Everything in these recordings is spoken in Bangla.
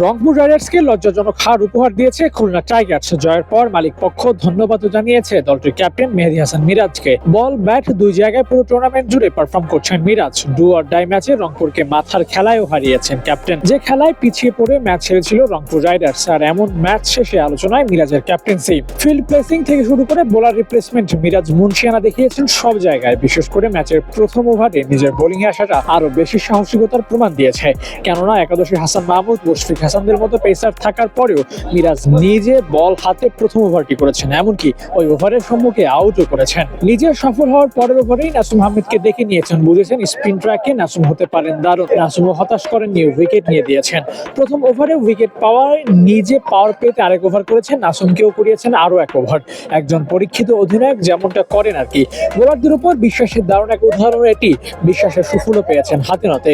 রংপুর রাইডার্সকে লজ্জাজনক হার উপহার দিয়েছে খুলনা টাইগার্স। জয়ের পর মালিক পক্ষ ধন্যবাদও জানিয়েছে দলটির ক্যাপ্টেন মেহেদি হাসান মিরাজকে। বল, ব্যাট দুই জায়গায় পুরো টুর্নামেন্ট জুড়ে পারফর্ম করছেন মিরাজ। ডু অর ডাই ম্যাচে রংপুরকে মাথার খেলায়ও হারিয়েছেন ক্যাপ্টেন। যে খেলায় পিছিয়ে পড়ে ম্যাচ হেরেছিল রংপুর রাইডার্স, আর এমন ম্যাচ শেষে আলোচনায় মিরাজের ক্যাপ্টেন্সি ফিল্ড প্লেসিং থেকে শুরু করে বোলার রিপ্লেসমেন্ট মিরাজ মুন্সিয়ানা দেখিয়েছেন সব জায়গায়, বিশেষ করে ম্যাচের প্রথম ওভারে নিজের বোলিং এ আসাটা আরও বেশি সাহসিকতার প্রমাণ দিয়েছে। কেননা একাদশী হাসান মাহমুদ, মুশফিক হাসানদের মতো পেসার থাকার পরেও মিরাজ নিজে বল হাতে প্রথম ওভারটি করেছেন, এমনকি ওই ওভারের সম্মুখে আউটও করেছেন। নিজে সফল হওয়ার পরের ওভারেই নাসুম আহমেদকে দেখে নিয়েছেন, বুঝেছেন স্পিন ট্র্যাকে নাসুম হতে পারেন দারুণ। নাসুমও হতাশ করেননি উইকেট নিয়ে দিয়েছেন। প্রথম ওভারে উইকেট পাওয়ায় নিজে পাওয়ার পেতে আরেক ওভার করেছেন, নাসুমকেও করিয়েছেন আরও এক ওভার একজন পরীক্ষিত অধিনায়ক যেমনটা করেন আর কি। বোলারদের উপর বিশ্বাসের দারুণ এক উদাহরণ এটি, বিশ্বাসের সুফলও পেয়েছেন হাতে নাতে।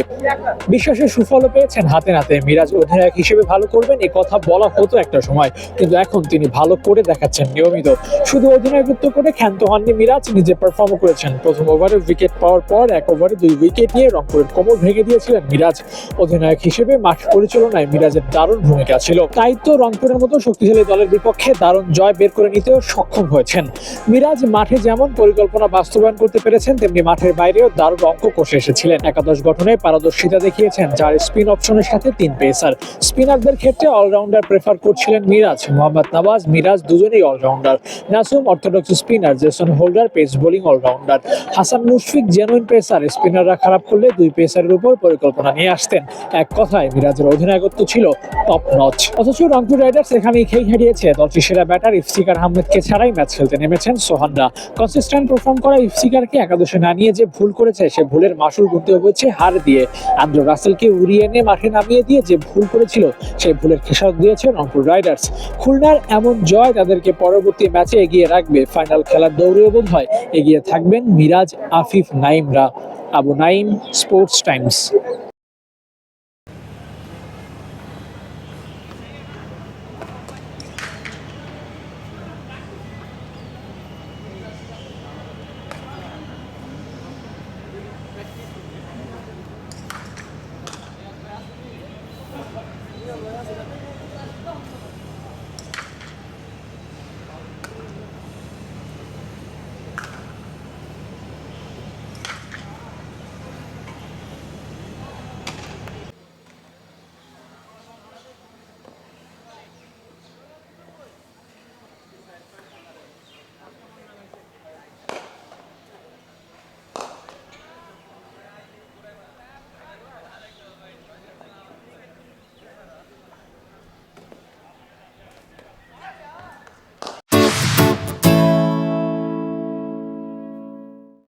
বিশ্বাসের সুফলও পেয়েছেন হাতে নাতে। মিরাজ অধিনায়ক হিসেবে ভালো করবেন এ কথা বলা হতো একটা সময়। কিন্তু এখন তিনি ভালো করে দেখাচ্ছেন নিয়মিত। শুধু অধিনায়কত্ব করে ক্ষান্ত হননি মিরাজ, নিজে পারফর্মও করেছেন। প্রথম ওভারে উইকেট পাওয়ার পর এক ওভারে দুই উইকেট নিয়ে রংপুরের কোমর ভেঙে দিয়েছিলেন মিরাজ। অধিনায়ক হিসেবে মাঠ পরিচালনায় মিরাজের দারুণ ভূমিকা ছিল। তাই তো রংপুরের মতো শক্তিশালী দলের বিপক্ষে দারুণ জয় বের করে নিতেও সক্ষম হয়েছেন। মিরাজ মাঠে যেমন পরিকল্পনা বাস্তবায়ন করতে পেরেছেন, তেমনি মাঠের বাইরেও দারুণ অঙ্ক কষে এসেছিলেন। একাদশ গঠনে পারদর্শিতা দেখিয়েছেন, যার স্পিন অপশনের সাথে তিন পেসার স্পিনারদের ক্ষেত্রে অলরাউন্ডার প্রেফার করছিলেন মিরাজ, মোহাম্মদ নওয়াজ। মিরাজ দুজনেই allrounder. Nasum orthodox spinner, Jason Holder pace bowling allrounder. Hasan Mushfiq genuine pacer স্পিনাররা খারাপ করলে দুই পেসারের উপর পরিকল্পনা নিয়ে আসতেন। এক কথায়, মিরাজের অধিনায়কত্ব ছিল টপ নচ অথচ রংপুর রাইডার্স এখানেই খেই হারিয়েছে। দলটির সেরা ব্যাটার ইফতিকার আহমেদকে ছাড়াই ম্যাচ খেলতে নেমেছেন সোহানরা। কনসিস্টেন্ট পারফর্ম করা ইফতিকারকে একাদশে না নিয়ে যে ভুল করেছে, সে ভুলের মাসুল গুনতে হয়েছে হার দিয়ে। আন্দ্র রাসেলকে উড়িয়ে এনে মাঠে নামিয়ে দিয়ে যে ভুল করেছিল সেই ভুলের খেসারত দিয়েছে রংপুর রাইডার্স। খুলনার এমন জয় তাদেরকে পরবর্তী ম্যাচে এগিয়ে রাখবে। ফাইনাল খেলার দৌড়েও বোধ হয় এগিয়ে থাকবেন Miraz, Afif, নাইমরা। Abu Naim, sports times.